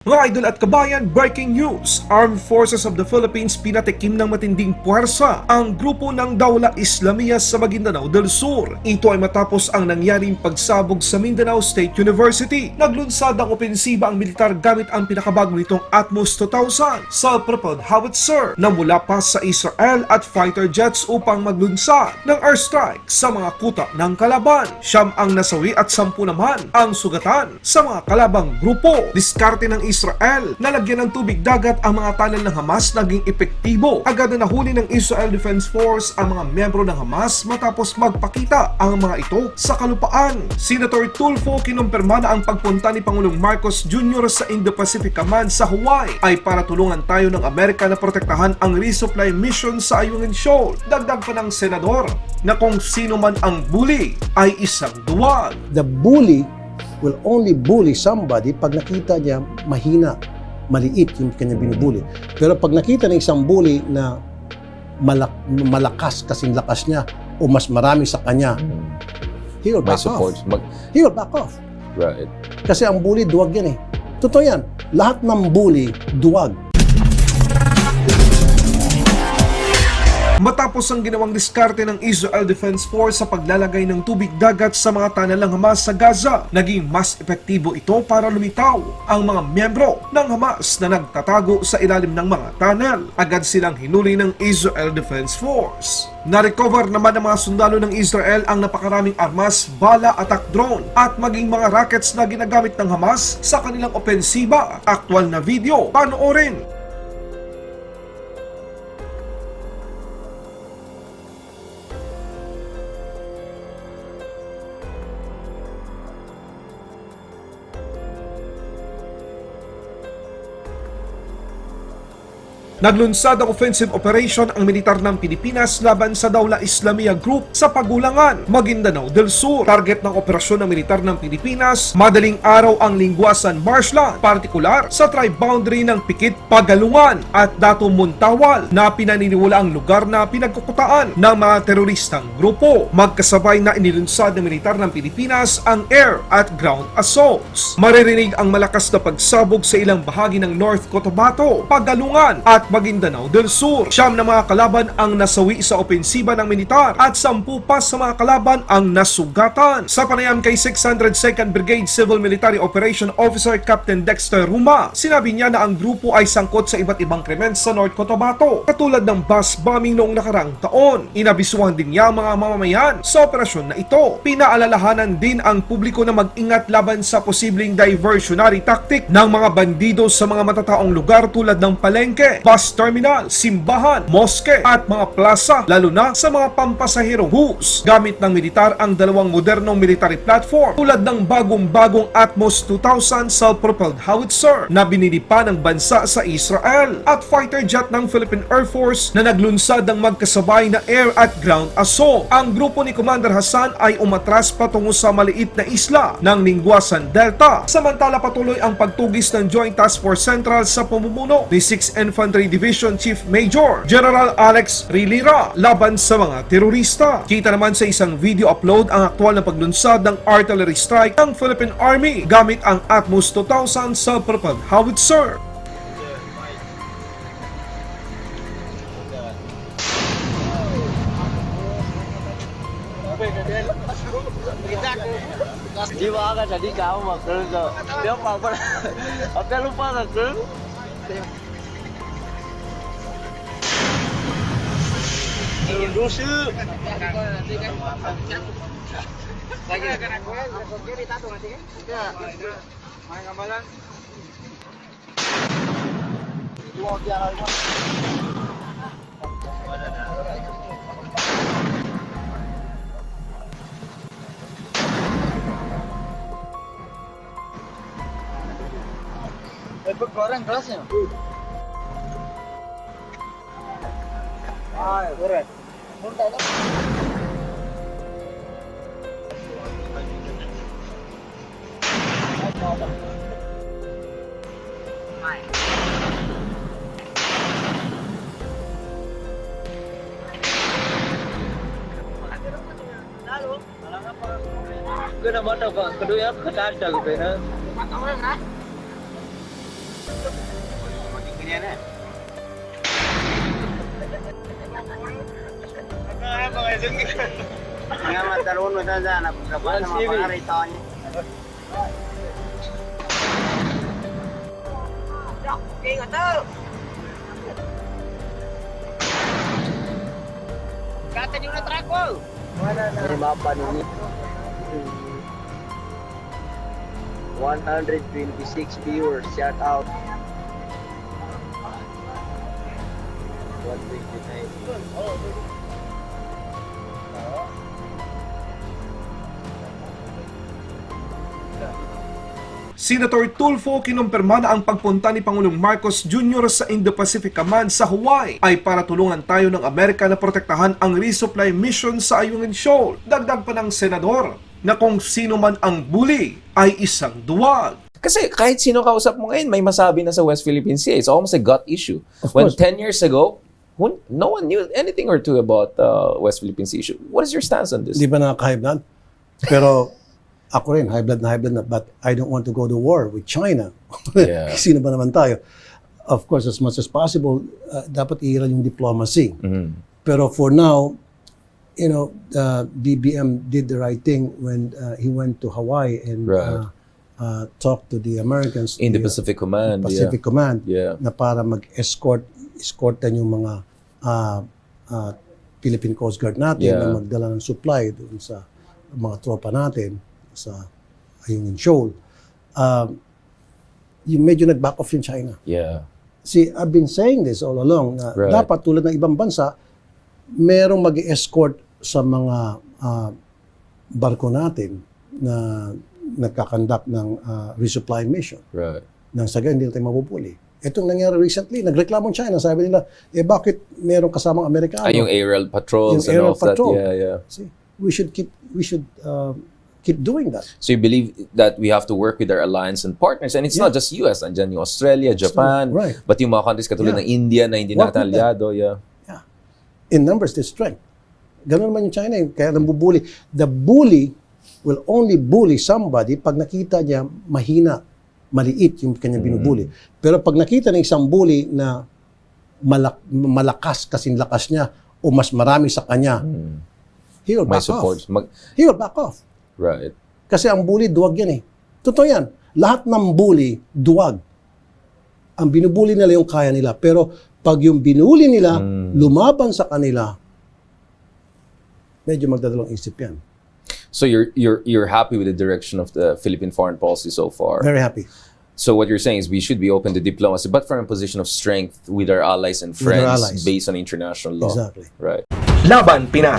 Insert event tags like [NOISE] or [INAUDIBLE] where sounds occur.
Mga idol at kabayan, breaking news! Armed Forces of the Philippines pinatikim ng matinding puwersa ang grupo ng Dawla Islamia sa Maguindanao del Sur. Ito ay matapos ang nangyaring pagsabog sa Mindanao State University. Naglunsad ang opensiba ang militar gamit ang pinakabago nitong Atmos 2000 self-propelled howitzer na mula pa sa Israel at fighter jets upang maglunsad ng airstrike sa mga kuta ng kalaban. Siyam ang nasawi at sampu naman ang sugatan sa mga kalabang grupo. Diskarte ng Israel, nalagyan ng tubig dagat ang mga tunnel ng Hamas naging epektibo. Agad na nahuli ng Israel Defense Force ang mga miyembro ng Hamas matapos magpakita ang mga ito sa kalupaan. Senator Tulfo kinumpirma na ang pagpunta ni Pangulong Marcos Jr. sa Indo-Pacific Command sa Hawaii ay para tulungan tayo ng Amerika na protektahan ang resupply mission sa Ayungin Shoal. Dagdag pa ng senador na kung sino man ang bully ay isang duwag. the bully will only bully somebody pag nakita niya mahina, maliit yung kanya binubuli. Pero pag nakita ng isang bully na malak- malakas kasing lakas niya o mas marami sa kanya, he will back support. off. Mag, He will back off. right. Kasi ang bully, duwag yan eh. Totoo yan. Lahat ng bully, duwag. Matapos ang ginawang diskarte ng Israel Defense Force sa paglalagay ng tubig dagat sa mga tunnel ng Hamas sa Gaza, naging mas epektibo ito para lumitaw ang mga miyembro ng Hamas na nagtatago sa ilalim ng mga tunnel. Agad silang hinuli ng Israel Defense Force. Na-recover naman ng mga sundalo ng Israel ang napakaraming armas, bala, attack drone at maging mga rockets na ginagamit ng Hamas sa kanilang opensiba. Aktual na video, panoorin! Naglunsad ang offensive operation ang militar ng Pilipinas laban sa Dawla Islamia Group sa Pagulangan, Maguindanao del Sur. Target ng operasyon ng militar ng Pilipinas, madaling araw ang Linguasan Marshland, partikular sa tri-boundary ng Pikit, Pagalungan at Dato Muntawal na pinaniniwala ang lugar na pinagkukutaan ng mga teroristang grupo. Magkasabay na inilunsad ng militar ng Pilipinas ang air at ground assaults. Maririnig ang malakas na pagsabog sa ilang bahagi ng North Cotabato, Pagalungan at Maguindanao del Sur. Siyam na mga kalaban ang nasawi sa opensiba ng militar at sampu pa sa mga kalaban ang nasugatan. Sa panayam kay 602nd Brigade Civil Military Operation Officer Captain Dexter Ruma, sinabi niya na ang grupo ay sangkot sa iba't ibang krimen sa North Cotabato, katulad ng bus bombing noong nakarang taon. Inabisuhan din niya ang mga mamamayan sa operasyon na ito. Pinaalalahanan din ang publiko na mag-ingat laban sa posibleng diversionary tactic ng mga bandido sa mga matataong lugar tulad ng palengke, bus terminal, simbahan, moske at mga plaza, lalo na sa mga pampasahirong bus. Gamit ng militar ang dalawang modernong military platform tulad ng bagong-bagong Atmos 2000 self-propelled howitzer na binili pa ng bansa sa Israel at fighter jet ng Philippine Air Force na naglunsad ng magkasabay na air at ground assault. Ang grupo ni Commander Hassan ay umatras patungo sa maliit na isla ng Linguasan Delta. Samantala patuloy ang pagtugis ng Joint Task Force Central sa pamumuno ni 6th Infantry Division Chief Major General Alex Rilira laban sa mga terorista. Kita naman sa isang video upload ang aktwal na paglunsad ng artillery strike ng Philippine Army gamit ang Atmos 2000 self-propelled howitzer. Di ba ka tadi kau makan ke? dosa. Lagi ya. Main gambaran. Eh, Dua goreng kelasnya? Ayo, goreng. Gana mata ba? Kaduya kata ada gitu ya. Mata orang lah. Makin gini Nga mataroon mo sa sana, pagkapas na mga pangarito niya. Katan yung natrak ko! May mapa nini. 126 viewers, shout out. 129. Senator Tulfo kinumpirma na ang pagpunta ni Pangulong Marcos Jr. sa Indo-Pacific Command sa Hawaii ay para tulungan tayo ng Amerika na protektahan ang resupply mission sa Ayungin Shoal. Dagdag pa ng senador na kung sino man ang bully ay isang duwag. Kasi kahit sino kausap mo ngayon, may masabi na sa West Philippine Sea. It's almost a gut issue. Of when course. 10 years ago, when, no one knew anything or two about uh, West Philippine Sea issue. What is your stance on this? Hindi ba nakaka-high blood? Pero ako rin, high blood na high blood na. But I don't want to go to war with China. [LAUGHS] Yeah. Sino ba naman tayo? Of course, as much as possible, uh, dapat iiral yung diplomacy. Mhm. Pero for now, you know, uh, BBM did the right thing when uh, he went to Hawaii and Right. uh, uh, talked to the Americans. In the the, uh, Pacific Command. Pacific Command Yeah. na para mag-escort escortan yung mga ah, ah, Philippine Coast Guard natin Yeah. na magdala ng supply doon sa mga tropa natin sa Ayungin Shoal. Um, yung medyo nag-back off yung China. Yeah. See, I've been saying this all along na Right. dapat tulad ng ibang bansa, merong mag-escort sa mga ah, barko natin na nagkakandak ng ah, resupply mission Right. nang sa hindi na tayo mabubuli. Itong nangyari recently, nagreklamo ang China. Sabi nila, eh bakit merong kasamang Amerikano? Ah, yung aerial patrols Yung and aerial all of that. patrol. Yeah, yeah. See, we should keep, we should uh, keep doing that. So you believe that we have to work with our alliance and partners. And it's Yeah. not just US. Andyan yung Australia, Japan. right. But yung mga countries katulad Yeah. ng India na hindi natin aliado. Yeah. Yeah. In numbers, there's strength. Ganun naman yung China, kaya nang bubuli. The bully will only bully somebody pag nakita niya mahina, maliit yung kanyang binubuli. Pero pag nakita ng isang bully na malak- malakas kasing lakas niya o mas marami sa kanya, he will back off. Mag- He will back off. Right. Kasi ang bully, duwag yan eh. Totoo yan. Lahat ng bully, duwag. Ang binubuli nila yung kaya nila. Pero pag yung binuli nila, lumaban sa kanila, medyo magdadalawang isip yan. So you're you're you're happy with the direction of the Philippine foreign policy so far. Very happy. So what you're saying is we should be open to diplomacy, but from a position of strength with our allies and friends allies. based on international law. Exactly. Right. Laban Pinas